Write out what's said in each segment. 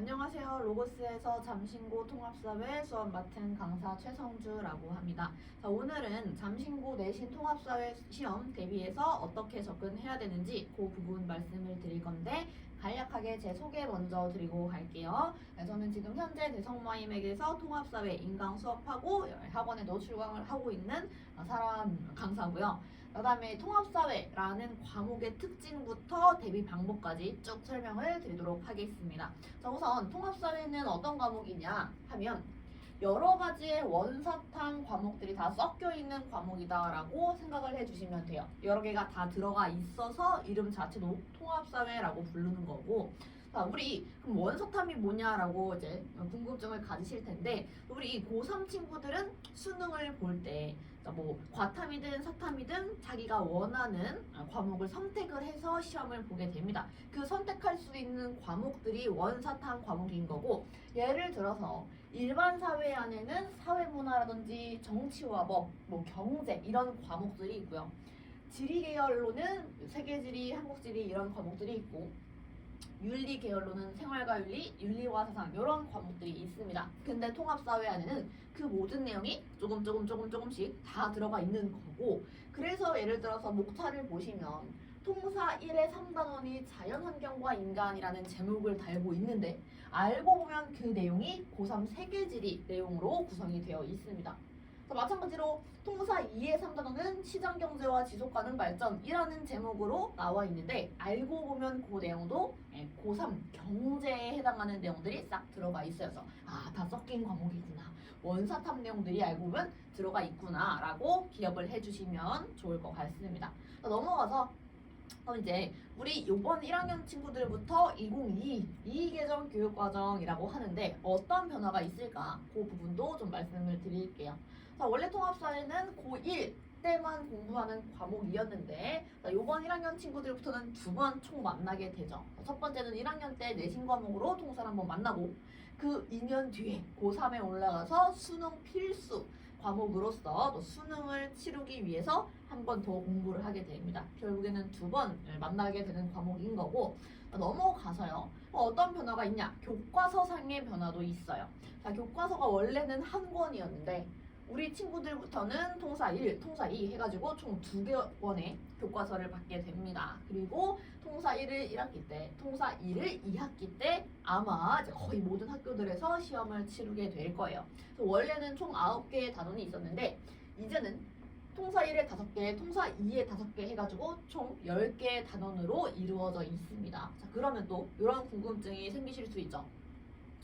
안녕하세요. 로고스에서 잠신고 통합사회 수업 맡은 강사 최성주라고 합니다. 자, 오늘은 잠신고 내신 통합사회 시험 대비해서 어떻게 접근해야 되는지 그 부분 말씀을 드릴 건데 간략하게 제 소개 먼저 드리고 갈게요. 네, 저는 지금 현재 대성모임에게서 통합사회 인강 수업하고 학원에도 출강을 하고 있는 사람 강사고요. 그다음에 통합사회라는 과목의 특징부터 대비 방법까지 쭉 설명을 드리도록 하겠습니다. 자, 우선 통합사회는 어떤 과목이냐 하면 여러 가지의 원사탕 과목들이 다 섞여 있는 과목이다라고 생각을 해주시면 돼요. 여러 개가 다 들어가 있어서 이름 자체도 통합사회라고 부르는 거고. 자, 우리 그럼 원사탐이 뭐냐라고 이제 궁금증을 가지실 텐데 우리 고3 친구들은 수능을 볼때 뭐 과탐이든 사탐이든 자기가 원하는 과목을 선택을 해서 시험을 보게 됩니다. 그 선택할 수 있는 과목들이 원사탐 과목인 거고 예를 들어서 일반 사회 안에는 사회문화라든지 정치와 법, 뭐 경제 이런 과목들이 있고요. 지리 계열로는 세계지리, 한국지리 이런 과목들이 있고 윤리 계열로는 생활과 윤리, 윤리와 사상 이런 과목들이 있습니다. 근데 통합사회 안에는 그 모든 내용이 조금 조금 조금 조금씩 다 들어가 있는 거고 그래서 예를 들어서 목차를 보시면 통사 1의 3단원이 자연환경과 인간이라는 제목을 달고 있는데 알고 보면 그 내용이 고3 세계지리 내용으로 구성이 되어 있습니다. 마찬가지로 통사 2의 3단원은 시장경제와 지속가능 발전이라는 제목으로 나와 있는데 알고 보면 그 내용도 예, 고3 경제에 해당하는 내용들이 싹 들어가 있어요. 그래서 아, 다 섞인 과목이구나. 원사탐 내용들이 알고 보면 들어가 있구나 라고 기억을 해주시면 좋을 것 같습니다. 넘어가서 그럼 이제 우리 요번 1학년 친구들부터 2022 2계정 교육과정이라고 하는데 어떤 변화가 있을까 그 부분도 좀 말씀을 드릴게요. 자, 원래 통합사회는 고1 때만 공부하는 과목이었는데 자, 요번 1학년 친구들부터는 두 번 총 만나게 되죠. 첫 번째는 1학년 때 내신 과목으로 통사를 한번 만나고 그 2년 뒤에 고3에 올라가서 수능 필수 과목으로서 또 수능을 치르기 위해서 한 번 더 공부를 하게 됩니다. 결국에는 두번 만나게 되는 과목인 거고 넘어가서요. 어떤 변화가 있냐? 교과서상의 변화도 있어요. 자, 교과서가 원래는 한 권이었는데 우리 친구들부터는 통사 1, 통사 2 해가지고 총 두 개권의 교과서를 받게 됩니다. 그리고 통사 1을 1학기 때, 통사 2를 2학기 때 아마 거의 모든 학교들에서 시험을 치르게 될 거예요. 원래는 총 9개의 단원이 있었는데 이제는 통사 1에 5개, 통사 2에 5개 해가지고 총 10개의 단원으로 이루어져 있습니다. 자, 그러면 또 이런 궁금증이 생기실 수 있죠.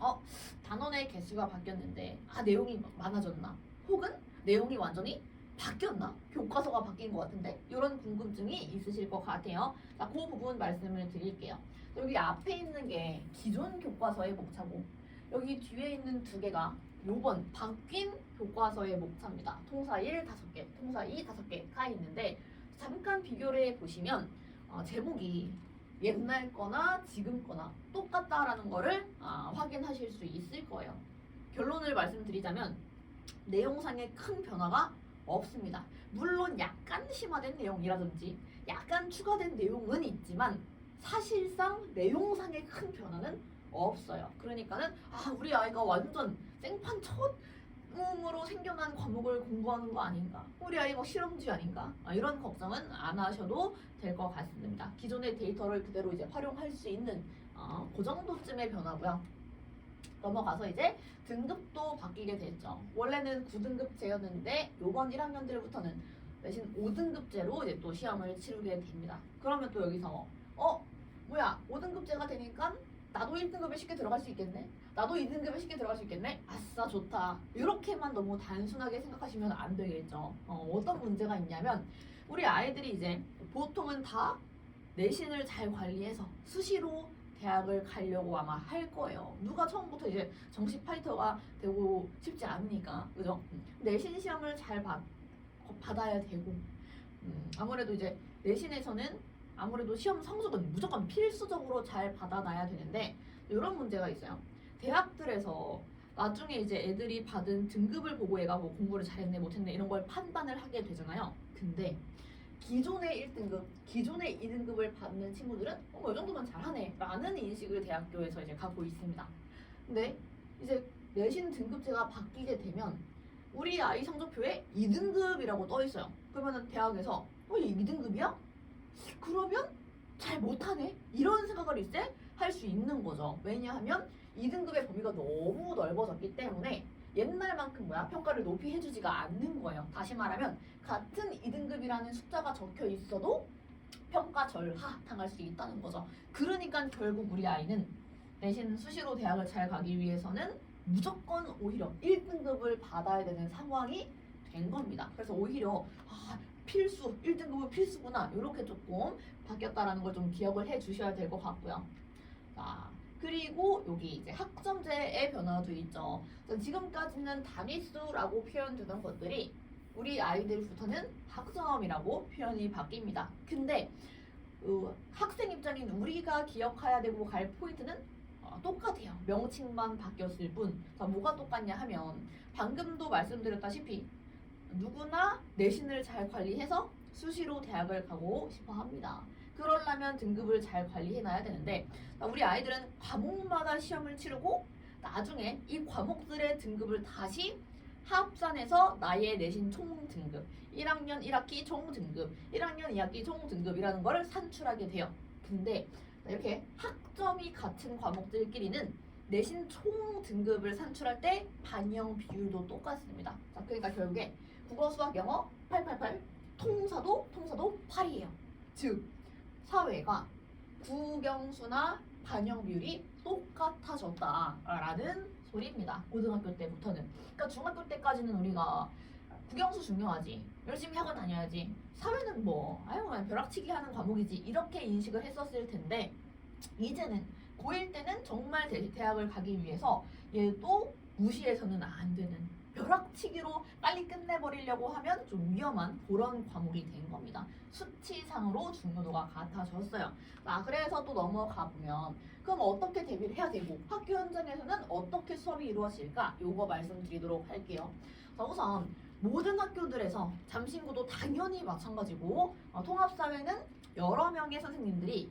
어, 단원의 개수가 바뀌었는데 아 내용이 많아졌나? 혹은 내용이 완전히 바뀌었나? 교과서가 바뀐 것 같은데 이런 궁금증이 있으실 것 같아요. 자, 그 부분 말씀을 드릴게요. 여기 앞에 있는 게 기존 교과서의 목차고 여기 뒤에 있는 두 개가 요번 바뀐 교과서의 목차입니다. 통사 1 5개, 통사 2 5개가 있는데 잠깐 비교를 해 보시면 어, 제목이 옛날 거나 지금 거나 똑같다라는 거를 아, 확인하실 수 있을 거예요. 결론을 말씀드리자면 내용상의 큰 변화가 없습니다. 물론 약간 심화된 내용이라든지 약간 추가된 내용은 있지만 사실상 내용상의 큰 변화는 없어요. 그러니까는 아 우리 아이가 완전 생판 첫 음으로 생겨난 과목을 공부하는 거 아닌가? 우리 아이 뭐 실험지 아닌가? 아, 이런 걱정은 안 하셔도 될 것 같습니다. 기존의 데이터를 그대로 이제 활용할 수 있는 어, 그 정도쯤의 변화고요. 넘어가서 이제 등급도 바뀌게 됐죠. 원래는 9등급제였는데 요번 1학년들부터는 대신 5등급제로 이제 또 시험을 치르게 됩니다. 그러면 또 여기서 어 뭐야 5등급제가 되니까 나도 1등급에 쉽게 들어갈 수 있겠네. 나도 2등급에 쉽게 들어갈 수 있겠네. 아싸 좋다. 이렇게만 너무 단순하게 생각하시면 안 되겠죠. 어, 어떤 문제가 있냐면 우리 아이들이 이제 보통은 다 내신을 잘 관리해서 수시로 대학을 가려고 아마 할 거예요. 누가 처음부터 이제 정식 파이터가 되고 싶지 않으니까 그죠? 내신 시험을 잘 받, 받아야 되고 음, 아무래도 이제 내신에서는 아무래도 시험 성적은 무조건 필수적으로 잘 받아놔야 되는데 이런 문제가 있어요. 대학들에서 나중에 이제 애들이 받은 등급을 보고 얘가 뭐 공부를 잘했네 못했네 이런 걸 판단을 하게 되잖아요. 근데 기존의 1등급, 기존의 2등급을 받는 친구들은 어, 이 정도면 잘하네 라는 인식을 대학교에서 이제 갖고 있습니다. 근데 이제 내신 등급제가 바뀌게 되면 우리 아이 성적표에 2등급이라고 떠 있어요. 그러면은 대학에서 어, 얘 2등급이야? 그러면 잘 못하네? 이런 생각을 이제 할 수 있는 거죠. 왜냐하면 2등급의 범위가 너무 넓어졌기 때문에 옛날만큼 뭐야 평가를 높이 해주지가 않는 거예요. 다시 말하면 같은 2등급이라는 숫자가 적혀 있어도 평가 절하 당할 수 있다는 거죠. 그러니까 결국 우리 아이는 내신 수시로 대학을 잘 가기 위해서는 무조건 오히려 1등급을 받아야 되는 상황이 된 겁니다. 그래서 오히려 아, 필수 1등급은 필수구나 이렇게 조금 바뀌었다라는 걸 좀 기억을 해 주셔야 될 것 같고요. 자 그리고 여기 이제 학점제의 변화도 있죠. 자, 지금까지는 단위수라고 표현되던 것들이 우리 아이들부터는 학점이라고 표현이 바뀝니다. 근데 어, 학생 입장인 우리가 기억해야 되고 갈 포인트는 어, 똑같아요. 명칭만 바뀌었을 뿐. 자, 뭐가 똑같냐 하면 방금도 말씀드렸다시피 누구나 내신을 잘 관리해서 수시로 대학을 가고 싶어 합니다. 그러려면 등급을 잘 관리해놔야 되는데 자, 우리 아이들은 과목마다 시험을 치르고 나중에 이 과목들의 등급을 다시 합산해서 나의 내신 총 등급 1학년 1학기 총 등급 1학년 2학기 총 등급이라는 것을 산출하게 돼요. 근데 이렇게 학점이 같은 과목들끼리는 내신 총 등급을 산출할 때 반영 비율도 똑같습니다. 자, 그러니까 결국에 국어, 수학, 영어 888, 통사도 통사도 8이에요. 즉 사회가 국영수나 반영 비율이 똑같아졌다라는 소리입니다. 고등학교 때부터는. 그러니까 중학교 때까지는 우리가 국영수 중요하지. 열심히 학원 다녀야지. 사회는 뭐 아유 그냥 벼락치기 하는 과목이지 이렇게 인식을 했었을 텐데 이제는 고1 때는 정말 대, 대학을 가기 위해서 얘도 무시해서는 안 되는 벼락치기로 빨리 끝내버리려고 하면 좀 위험한 그런 과목이 된 겁니다. 수치상으로 중요도가 같아졌어요. 자, 그래서 또 넘어가 보면 그럼 어떻게 대비를 해야 되고 학교 현장에서는 어떻게 수업이 이루어질까? 요거 말씀드리도록 할게요. 자, 우선 모든 학교들에서 잠신구도 당연히 마찬가지고 어, 통합사회는 여러 명의 선생님들이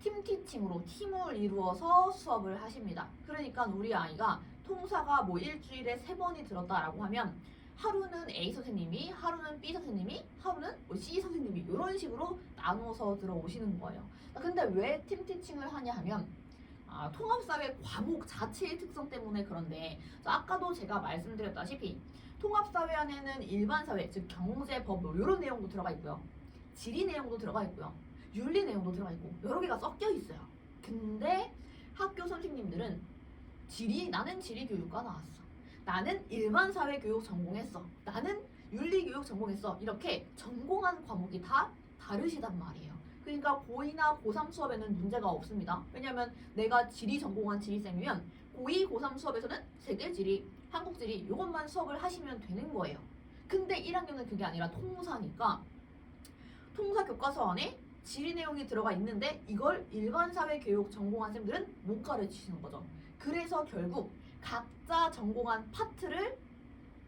팀 티칭으로 팀을 이루어서 수업을 하십니다. 그러니까 우리 아이가 통사가 뭐 일주일에 세 번이 들었다라고 하면 하루는 A 선생님이, 하루는 B 선생님이, 하루는 뭐 C 선생님이 이런 식으로 나누어서 들어오시는 거예요. 근데 왜 팀 티칭을 하냐 하면 아, 통합사회 과목 자체의 특성 때문에 그런데 자, 아까도 제가 말씀드렸다시피 통합사회 안에는 일반사회, 즉 경제, 법 이런 내용도 들어가 있고요. 지리 내용도 들어가 있고요. 윤리 내용도 들어가 있고 여러 개가 섞여 있어요. 근데 학교 선생님들은 지리 나는 지리 교육과 나왔어. 나는 일반 사회 교육 전공했어. 나는 윤리 교육 전공했어. 이렇게 전공한 과목이 다 다르시단 말이에요. 그러니까 고2나 고3 수업에는 문제가 없습니다. 왜냐하면 내가 지리 전공한 지리생이면 고2, 고3 수업에서는 세계 지리, 한국 지리 이것만 수업을 하시면 되는 거예요. 근데 1학년은 그게 아니라 통사니까 통사 교과서 안에 지리 내용이 들어가 있는데 이걸 일반 사회 교육 전공한 쌤들은 못 가르치시는 거죠. 그래서 결국 각자 전공한 파트를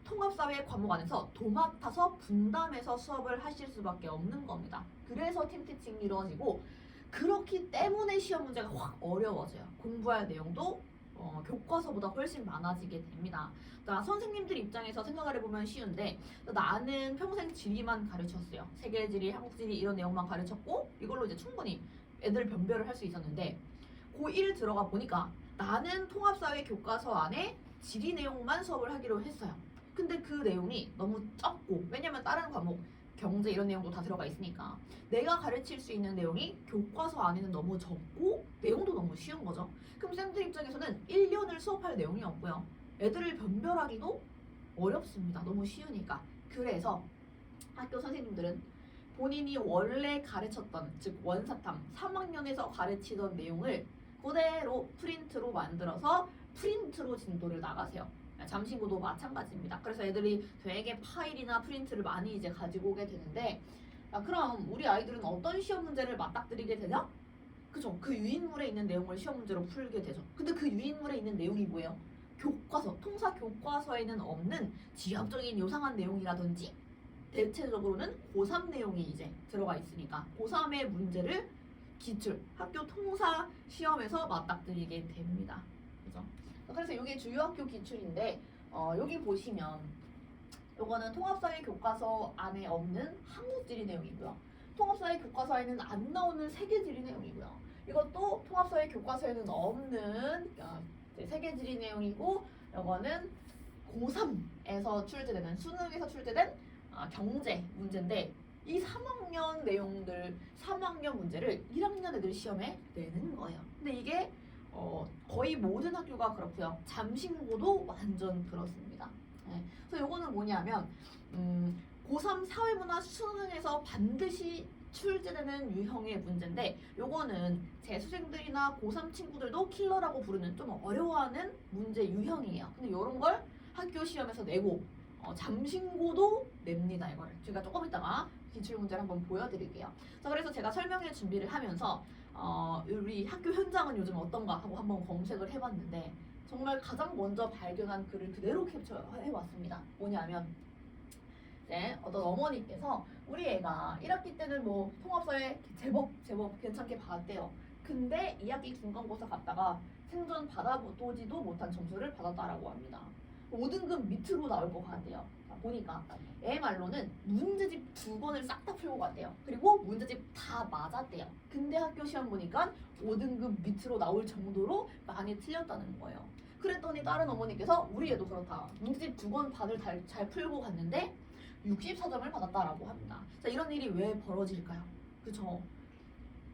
통합사회 과목 안에서 도맡아서 분담해서 수업을 하실 수밖에 없는 겁니다. 그래서 팀티칭이 이루어지고 그렇기 때문에 시험 문제가 확 어려워져요. 공부할 내용도 어, 교과서보다 훨씬 많아지게 됩니다. 자, 선생님들 입장에서 생각을 해보면 쉬운데 나는 평생 지리만 가르쳤어요. 세계 지리, 한국 지리 이런 내용만 가르쳤고 이걸로 이제 충분히 애들 변별을 할 수 있었는데 고1 들어가 보니까 나는 통합사회 교과서 안에 지리 내용만 수업을 하기로 했어요. 근데 그 내용이 너무 적고 왜냐면 다른 과목 경제 이런 내용도 다 들어가 있으니까 내가 가르칠 수 있는 내용이 교과서 안에는 너무 적고 내용도 너무 쉬운 거죠. 그럼 쌤들 입장에서는 1년을 수업할 내용이 없고요. 애들을 변별하기도 어렵습니다. 너무 쉬우니까. 그래서 학교 선생님들은 본인이 원래 가르쳤던 즉 원사탐 3학년에서 가르치던 내용을 그대로 프린트로 만들어서 프린트로 진도를 나가세요. 잠신구도 마찬가지입니다. 그래서 애들이 되게 파일이나 프린트를 많이 이제 가지고 오게 되는데 아, 그럼 우리 아이들은 어떤 시험 문제를 맞닥뜨리게 되냐? 그죠? 그 유인물에 있는 내용을 시험 문제로 풀게 되죠. 근데 그 유인물에 있는 내용이 뭐예요? 교과서, 통사 교과서에는 없는 지역적인 요상한 내용이라든지 대체적으로는 고3 내용이 이제 들어가 있으니까 고3의 문제를 기출 학교 통사 시험에서 맞닥뜨리게 됩니다. 그죠? 그래서 이게 주요 학교 기출인데 어, 여기 보시면 요거는 통합사회 교과서 안에 없는 한국 지리 내용이고요. 통합사회 교과서에는 안 나오는 세계 지리 내용이고요. 이것도 통합사회 교과서에는 없는 어, 이제 세계 지리 내용이고 요거는 고3에서 출제되는 수능에서 출제된 아, 경제 문제인데 이 3학년 내용들 3학년 문제를 1학년 애들 시험에 내는 거예요. 근데 이게 어, 거의 모든 학교가 그렇고요. 잠신고도 완전 그렇습니다. 네. 그래서 요거는 뭐냐면 음, 고3 사회문화 수능에서 반드시 출제되는 유형의 문제인데 요거는 재수생들이나 고3 친구들도 킬러라고 부르는 좀 어려워하는 문제 유형이에요. 근데 요런 걸 학교 시험에서 내고 어, 잠신고도 냅니다 이거를 제가 조금 이따가 기출 문제를 한번 보여드릴게요. 자 그래서 제가 설명회 준비를 하면서 어, 우리 학교 현장은 요즘 어떤가 하고 한번 검색을 해봤는데 정말 가장 먼저 발견한 글을 그대로 캡처해왔습니다. 뭐냐면 이제 어떤 어머니께서 우리 애가 1학기 때는 뭐 통합사회 제법 제법 괜찮게 받았대요. 근데 2학기 중간고사 갔다가 생전 받아보지도 못한 점수를 받았다라고 합니다. 5등급 밑으로 나올 것 같아요. 자, 보니까 애 말로는 문제집 두 번을 싹 다 풀고 갔대요. 그리고 문제집 다 맞았대요. 근데 학교 시험 보니까 5등급 밑으로 나올 정도로 많이 틀렸다는 거예요. 그랬더니 다른 어머니께서 우리 애도 그렇다. 문제집 두번 반을 잘, 잘 풀고 갔는데 64점을 받았다라고 합니다. 자, 이런 일이 왜 벌어질까요? 그쵸?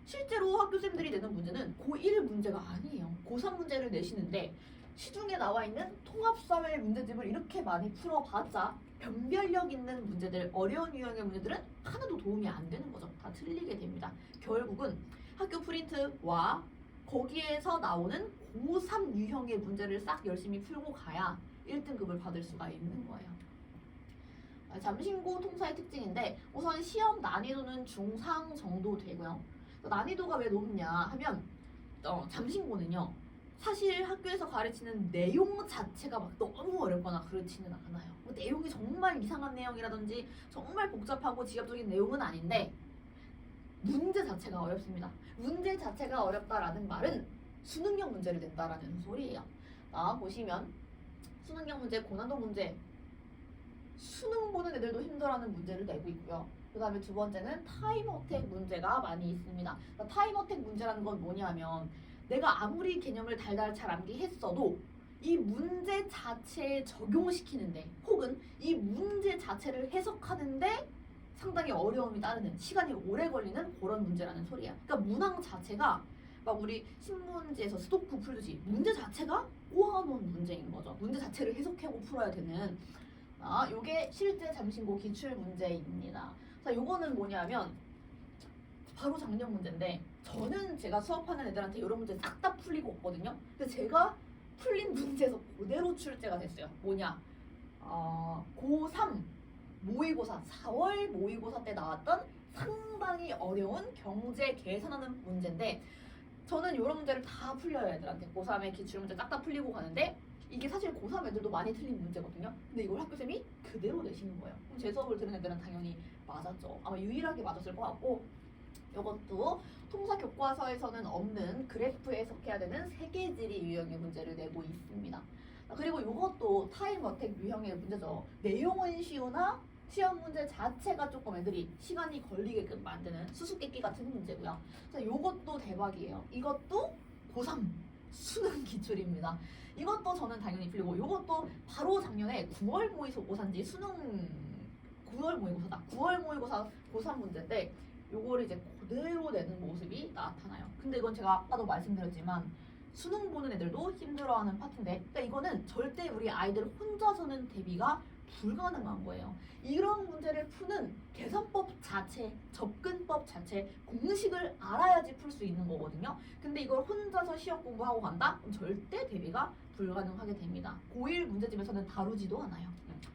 실제로 학교생들이 내는 문제는 고1 문제가 아니에요. 고3 문제를 내시는데 시중에 나와 있는 통합사회 문제집을 이렇게 많이 풀어봤자 변별력 있는 문제들, 어려운 유형의 문제들은 하나도 도움이 안 되는 거죠. 다 틀리게 됩니다. 결국은 학교 프린트와 거기에서 나오는 고3 유형의 문제를 싹 열심히 풀고 가야 1등급을 받을 수가 있는 거예요. 아, 잠신고 통사의 특징인데 우선 시험 난이도는 중상 정도 되고요. 난이도가 왜 높냐 하면 어, 잠신고는요. 사실 학교에서 가르치는 내용 자체가 막 너무 어렵거나 그렇지는 않아요. 뭐 내용이 정말 이상한 내용이라든지 정말 복잡하고 지엽적인 내용은 아닌데 문제 자체가 어렵습니다. 문제 자체가 어렵다라는 말은 수능형 문제를 낸다라는 소리예요. 아 보시면 수능형 문제, 고난도 문제 수능 보는 애들도 힘들어하는 문제를 내고 있고요. 그 다음에 두 번째는 타임 어택 문제가 많이 있습니다. 그러니까 타임 어택 문제라는 건 뭐냐면 내가 아무리 개념을 달달 잘 암기했어도 이 문제 자체에 적용시키는데 혹은 이 문제 자체를 해석하는데 상당히 어려움이 따르는 시간이 오래 걸리는 그런 문제라는 소리야. 그러니까 문항 자체가 막 우리 신문지에서 스토크 풀듯이 문제 자체가 꼬아놓은 문제인 거죠. 문제 자체를 해석하고 풀어야 되는 아, 요게 실제 잠신고 기출 문제입니다. 자, 요거는 뭐냐면 바로 작년 문제인데 저는 제가 수업하는 애들한테 이런 문제 싹 다 풀리고 없거든요. 근데 제가 풀린 문제에서 그대로 출제가 됐어요. 뭐냐? 어, 고3 모의고사 4월 모의고사 때 나왔던 상당히 어려운 경제 계산하는 문제인데 저는 이런 문제를 다 풀려요 애들한테 고3의 기출 문제 딱 다 풀리고 가는데 이게 사실 고3 애들도 많이 틀린 문제거든요. 근데 이걸 학교쌤이 그대로 내시는 거예요. 그럼 제 수업을 들은 애들은 당연히 맞았죠. 아마 유일하게 맞았을 것 같고 이것도 통사 교과서에서는 없는 그래프 해석해야 되는 세계지리 유형의 문제를 내고 있습니다. 아, 그리고 이것도 타임 어택 유형의 문제죠. 내용은 쉬우나 시험 문제 자체가 조금 애들이 시간이 걸리게끔 만드는 수수께끼 같은 문제고요. 자, 이것도 대박이에요. 이것도 고3 수능 기출입니다. 이것도 저는 당연히 풀리고 이것도 바로 작년에 9월 모의고사인지 수능 9월 모의고사다. 9월 모의고사 고3 문제인데 요거를 이제 그대로 내는 모습이 나타나요. 근데 이건 제가 아까도 말씀드렸지만 수능 보는 애들도 힘들어하는 파트인데 그러니까 이거는 절대 우리 아이들 혼자서는 대비가 불가능한 거예요. 이런 문제를 푸는 계산법 자체, 접근법 자체, 공식을 알아야지 풀 수 있는 거거든요. 근데 이걸 혼자서 시험 공부하고 간다? 절대 대비가 불가능하게 됩니다. 고1 문제집에서는 다루지도 않아요.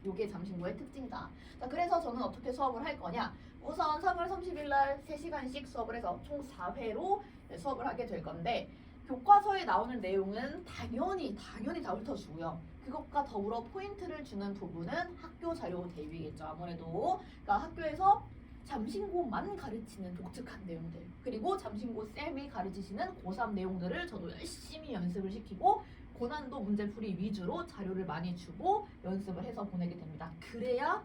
요게 잠신고의 특징이다. 자, 그래서 저는 어떻게 수업을 할 거냐? 우선 3월 30일 날 3시간씩 수업을 해서 총 4회로 수업을 하게 될 건데 교과서에 나오는 내용은 당연히 당연히 다 훑어주고요. 그것과 더불어 포인트를 주는 부분은 학교 자료 대비겠죠. 아무래도 그러니까 학교에서 잠신고만 가르치는 독특한 내용들 그리고 잠신고 쌤이 가르치시는 고3 내용들을 저도 열심히 연습을 시키고 고난도 문제풀이 위주로 자료를 많이 주고 연습을 해서 보내게 됩니다. 그래야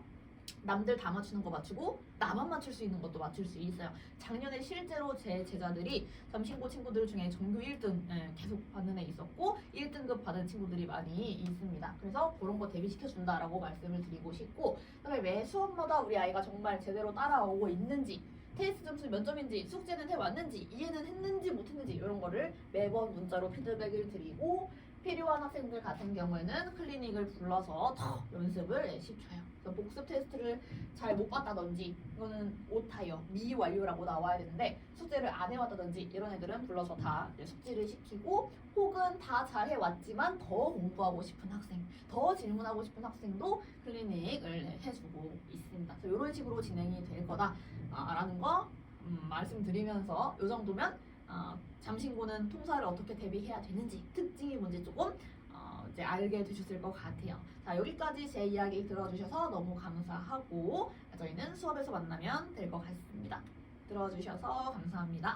남들 다 맞추는 거 맞추고 나만 맞출 수 있는 것도 맞출 수 있어요. 작년에 실제로 제 제자들이 잠신고 친구들 중에 전교 1등 예, 계속 받는 애 있었고 1등급 받은 친구들이 많이 있습니다. 그래서 그런 거 대비시켜 준다라고 말씀을 드리고 싶고 그다음에 매 수업마다 우리 아이가 정말 제대로 따라오고 있는지 테스트 점수 몇 점인지 숙제는 해왔는지 이해는 했는지 못했는지 이런 거를 매번 문자로 피드백을 드리고 필요한 학생들 같은 경우에는 클리닉을 불러서 더 연습을 시켜요. 그래서 복습 테스트를 잘 못 봤다든지 이거는 오타요 미완료라고 나와야 되는데 숙제를 안 해왔다든지 이런 애들은 불러서 다 숙지를 시키고 혹은 다 잘 해왔지만 더 공부하고 싶은 학생 더 질문하고 싶은 학생도 클리닉을 해주고 있습니다. 그래서 이런 식으로 진행이 될 거다라는 거 음, 말씀드리면서 이 정도면 어, 잠신고는 통사를 어떻게 대비해야 되는지 특징이 뭔지 조금 어, 이제 알게 되셨을 것 같아요. 자 여기까지 제 이야기 들어주셔서 너무 감사하고 저희는 수업에서 만나면 될 것 같습니다. 들어주셔서 감사합니다.